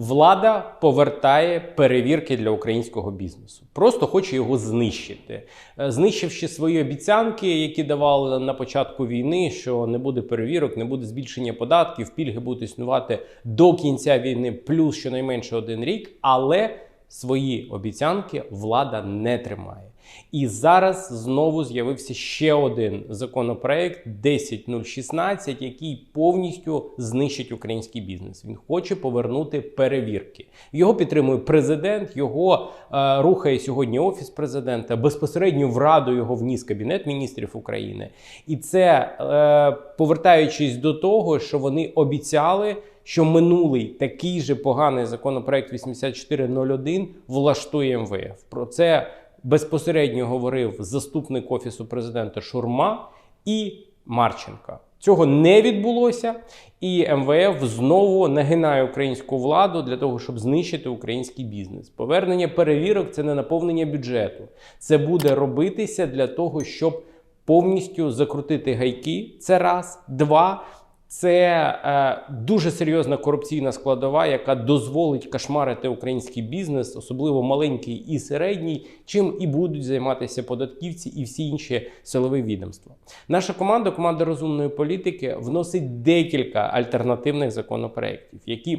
Влада повертає перевірки для українського бізнесу. Просто хоче його знищити, Е, знищивши свої обіцянки, які давали на початку війни, що не буде перевірок, не буде збільшення податків, пільги будуть існувати до кінця війни, плюс щонайменше один рік. Але свої обіцянки влада не тримає. І зараз знову з'явився ще один законопроект 10016, який повністю знищить український бізнес. Він хоче повернути перевірки. Його підтримує президент, його е, рухає сьогодні офіс президента. Безпосередньо в раду його вніс кабінет міністрів України. І це е, повертаючись до того, що вони обіцяли. Що минулий такий же поганий законопроект 8401 влаштує МВФ. Про це безпосередньо говорив заступник офісу президента Шурма і Марченка. Цього не відбулося, і МВФ знову нагинає українську владу для того, щоб знищити український бізнес. Повернення перевірок це не наповнення бюджету. Це буде робитися для того, щоб повністю закрутити гайки. Це раз, два. Це е, дуже серйозна корупційна складова, яка дозволить кошмарити український бізнес, особливо маленький і середній, чим і будуть займатися податківці і всі інші силові відомства. Наша команда, команда розумної політики, вносить декілька альтернативних законопроєктів, які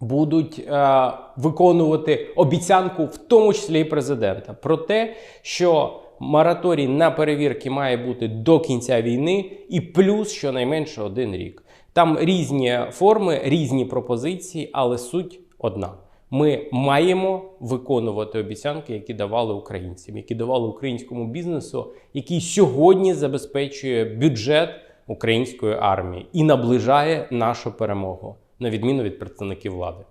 будуть е, виконувати обіцянку, в тому числі і президента, про те, що мораторій на перевірки має бути до кінця війни, і плюс щонайменше один рік. Там різні форми, різні пропозиції, але суть одна. Ми маємо виконувати обіцянки, які давали українцям, які давали українському бізнесу, який сьогодні забезпечує бюджет української армії і наближає нашу перемогу, на відміну від представників влади.